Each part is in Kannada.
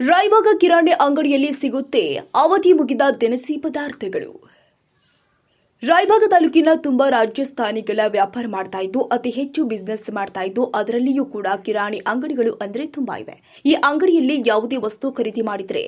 ರಾಯಬಾಗ ಕಿರಾಣಿ ಅಂಗಡಿಯಲ್ಲಿ ಸಿಗುತ್ತೆ ಅವಧಿ ಮುಗಿದ ದಿನಸಿ ಪದಾರ್ಥಗಳು. ರಾಯಬಾಗ ತಾಲೂಕಿನ ತುಂಬಾ ರಾಜಸ್ಥಾನಿಗಳ ವ್ಯಾಪಾರ ಮಾಡ್ತಾ ಇದ್ದು, ಅತಿ ಹೆಚ್ಚು ಬಿಸ್ನೆಸ್ ಮಾಡ್ತಾ ಇದ್ದು, ಅದರಲ್ಲಿಯೂ ಕೂಡ ಕಿರಾಣಿ ಅಂಗಡಿಗಳು ಅಂದ್ರೆ ತುಂಬಾ ಇವೆ. ಈ ಅಂಗಡಿಯಲ್ಲಿ ಯಾವುದೇ ವಸ್ತು ಖರೀದಿ ಮಾಡಿದ್ರೆ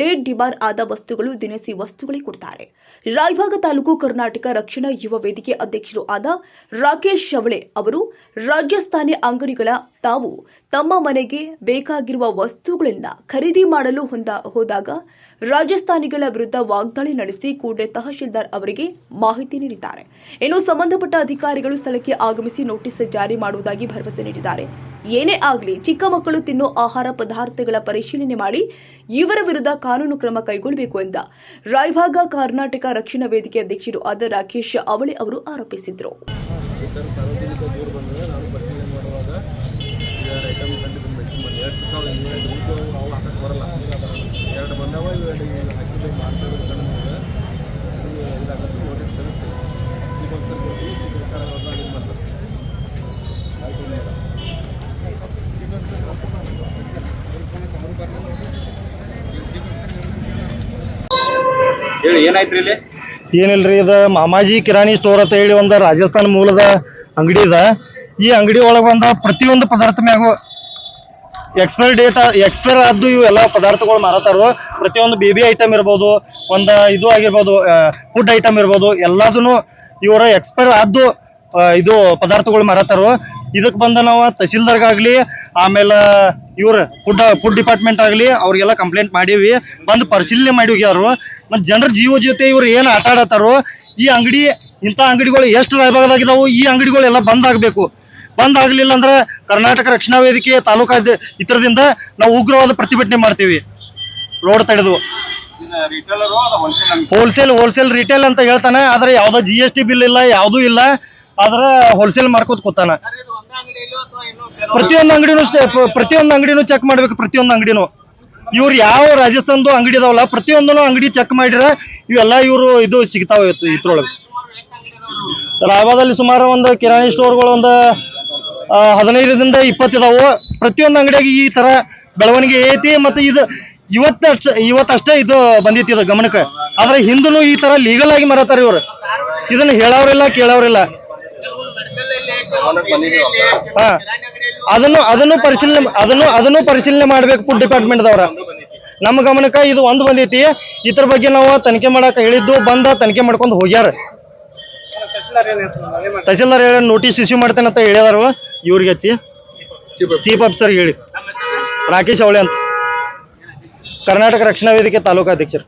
ಡೇಟ್ ಡಿಬಾರ್ ಆದ ವಸ್ತುಗಳು ದಿನಸಿ ವಸ್ತುಗಳೇ ಕೊಡ್ತಾರೆ. ರಾಯಭಾಗ ತಾಲೂಕು ಕರ್ನಾಟಕ ರಕ್ಷಣಾ ಯುವ ವೇದಿಕೆ ಅಧ್ಯಕ್ಷರು ಆದ ರಾಕೇಶ್ ಶವಳೆ ಅವರು ರಾಜಸ್ಥಾನಿ ಅಂಗಡಿಗಳ ತಾವು ತಮ್ಮ ಮನೆಗೆ ಬೇಕಾಗಿರುವ ವಸ್ತುಗಳನ್ನ ಖರೀದಿ ಮಾಡಲು ಹೊಂದ, ಹೋದಾಗ ರಾಜಸ್ಥಾನಿಗಳ ವಿರುದ್ಧ ವಾಗ್ದಾಳಿ ನಡೆಸಿ ಕೂಡಲೇ ತಹಶೀಲ್ದಾರ್ ಅವರಿಗೆ ಮಾಹಿತಿ ನೀಡಿದ್ದಾರೆ. ಇನ್ನು ಸಂಬಂಧಪಟ್ಟ ಅಧಿಕಾರಿಗಳು ಸ್ಥಳಕ್ಕೆ ಆಗಮಿಸಿ ನೋಟಿಸ್ ಜಾರಿ ಮಾಡುವುದಾಗಿ ಭರವಸೆ ನೀಡಿದ್ದಾರೆ. ಏನೇ ಆಗಲಿ ಚಿಕ್ಕ ಮಕ್ಕಳು ತಿನ್ನೋ ಆಹಾರ ಪದಾರ್ಥಗಳ ಪರಿಶೀಲನೆ ಮಾಡಿ ಇವರ ವಿರುದ್ಧ ಕಾನೂನು ಕ್ರಮ ಕೈಗೊಳ್ಳಬೇಕು ಎಂದ. ರಾಯಭಾಗ ಕರ್ನಾಟಕ ರಕ್ಷಣಾ ವೇದಿಕೆ ಅಧ್ಯಕ್ಷರು ಆದ ರಾಕೇಶ್ ಅವಳೆ ಅವರು ಆರೋಪಿಸಿದರು. ಏನಿಲ್ರಿ, ಇದು ಮಾಮಾಜಿ ಕಿರಾಣಿ ಸ್ಟೋರ್ ಅಂತ ಹೇಳಿ ಒಂದು ರಾಜಸ್ಥಾನ ಮೂಲದ ಅಂಗಡಿ ಇದೆ. ಈ ಅಂಗಡಿ ಒಳಗೆ ಬಂದ ಪ್ರತಿಯೊಂದು ಪದಾರ್ಥ ಮ್ಯಾಗು ಎಕ್ಸ್ಪೈರ್ ಡೇಟ್ ಎಕ್ಸ್ಪೈರ್ ಆದ್ದು ಇವು ಎಲ್ಲ ಪದಾರ್ಥಗಳು ಮಾರತಾರು ಪ್ರತಿಯೊಂದು ಬೇಬಿ ಐಟಮ್ ಇರ್ಬೋದು, ಒಂದು ಇದು ಆಗಿರ್ಬೋದು ಫುಡ್ ಐಟಮ್ ಇರ್ಬೋದು ಎಲ್ಲದನ್ನು ಇವರ ಎಕ್ಸ್ಪೈರ್ ಆದ್ದು ಇದು ಪದಾರ್ಥಗಳು ಮಾರತಾರು. ಇದಕ್ಕೆ ಬಂದ ನಾವು ತಹಸೀಲ್ದಾರ್ಗಾಗ್ಲಿ ಆಮೇಲೆ ಇವ್ರ ಫುಡ್ ಫುಡ್ ಡಿಪಾರ್ಟ್ಮೆಂಟ್ ಆಗಲಿ, ಅವ್ರಿಗೆಲ್ಲ ಕಂಪ್ಲೇಂಟ್ ಮಾಡೀವಿ. ಬಂದು ಪರಿಶೀಲನೆ ಮಾಡಿ ಹೋಗ್ಯಾರು ಮತ್ತು ಜನರ ಜೀವ ಜೊತೆ ಇವ್ರು ಏನು ಆಟ ಈ ಅಂಗಡಿ, ಇಂಥ ಅಂಗಡಿಗಳು ಎಷ್ಟು ರಾಯಭಾಗದಾಗಿದಾವು ಈ ಅಂಗಡಿಗಳೆಲ್ಲ ಬಂದ್ ಆಗಬೇಕು. ಬಂದ್ ಆಗಲಿಲ್ಲ ಅಂದ್ರೆ ಕರ್ನಾಟಕ ರಕ್ಷಣಾ ವೇದಿಕೆ ತಾಲೂಕಾ ಇತರದಿಂದ ನಾವು ಉಗ್ರವಾದ ಪ್ರತಿಭಟನೆ ಮಾಡ್ತೀವಿ. ರೋಡ್ ತಡೆದು. ಹೋಲ್ಸೇಲ್ ಹೋಲ್ಸೇಲ್ ರಿಟೇಲ್ ಅಂತ ಹೇಳ್ತಾನೆ. ಆದ್ರೆ ಯಾವ್ದೋ ಜಿ ಎಸ್ ಟಿ ಬಿಲ್ ಇಲ್ಲ ಯಾವ್ದು ಇಲ್ಲ. ಆದ್ರೆ ಹೋಲ್ಸೇಲ್ ಮಾರ್ಕೋತ್ ಕೂತಾನ. ಪ್ರತಿಯೊಂದು ಅಂಗಡಿನೂ ಪ್ರತಿಯೊಂದು ಅಂಗಡಿನೂ ಚೆಕ್ ಮಾಡ್ಬೇಕು ಪ್ರತಿಯೊಂದು ಅಂಗಡಿನೂ. ಇವ್ರು ಯಾವ ರಾಜಸ್ಥಾನದ ಅಂಗಡಿ ಇದಾವಲ್ಲ ಪ್ರತಿಯೊಂದನು ಅಂಗಡಿ ಚೆಕ್ ಮಾಡಿದ್ರೆ ಇವೆಲ್ಲ ಇವರು ಇದು ಸಿಗ್ತಾವ ಇದ್ರೊಳಗೆ. ರಾಯಬಾದಲ್ಲಿ ಸುಮಾರು ಒಂದು ಕಿರಾಣಿ ಸ್ಟೋರ್ಗಳು ಒಂದು ಹದಿನೈದರಿಂದ ಇಪ್ಪತ್ತಿದಾವು ಪ್ರತಿಯೊಂದು ಅಂಗಡಿಯಾಗಿ ಈ ತರ ಬೆಳವಣಿಗೆ ಐತಿ ಮತ್ತೆ ಇದು ಇವತ್ತಷ್ಟ ಇವತ್ತಷ್ಟೇ ಇದು ಬಂದಿತ್ತು ಇದು ಗಮನಕ್ಕೆ. ಆದ್ರೆ ಹಿಂದೂ ಈ ತರ ಲೀಗಲ್ ಆಗಿ ಮರತಾರ ಇವರು. ಇದನ್ನ ಹೇಳೋರಿಲ್ಲ ಕೇಳೋರಿಲ್ಲ ಹಾ. ಅದನ್ನು ಅದನ್ನು ಪರಿಶೀಲನೆ, ಅದನ್ನು ಅದನ್ನು ಪರಿಶೀಲನೆ ಮಾಡ್ಬೇಕು ಫುಡ್ ಡಿಪಾರ್ಟ್ಮೆಂಟ್ ದವರ. ನಮ್ಮ ಗಮನಕ್ಕೆ ಇದು ಒಂದು ಬಂದೈತಿ. ಇದ್ರ ಬಗ್ಗೆ ನಾವು ತನಿಖೆ ಮಾಡಕ್ಕೆ ಹೇಳಿದ್ದು ಬಂದ ತನಿಖೆ ಮಾಡ್ಕೊಂಡು ಹೋಗ್ಯಾರ. ತಹಸೀಲ್ದಾರ್ ಹೇಳಿ ನೋಟಿಸ್ ಇಶ್ಯೂ ಮಾಡ್ತೇನೆ ಅಂತ ಹೇಳ್ಯಾರ ಇವ್ರಿಗೆ ಚೀಫ್ ಆಫೀಸರ್ ಹೇಳಿ. ರಾಕೇಶ್ ಅವಳೆ ಅಂತ. ಕರ್ನಾಟಕ ರಕ್ಷಣಾ ವೇದಿಕೆ ತಾಲೂಕು ಅಧ್ಯಕ್ಷರು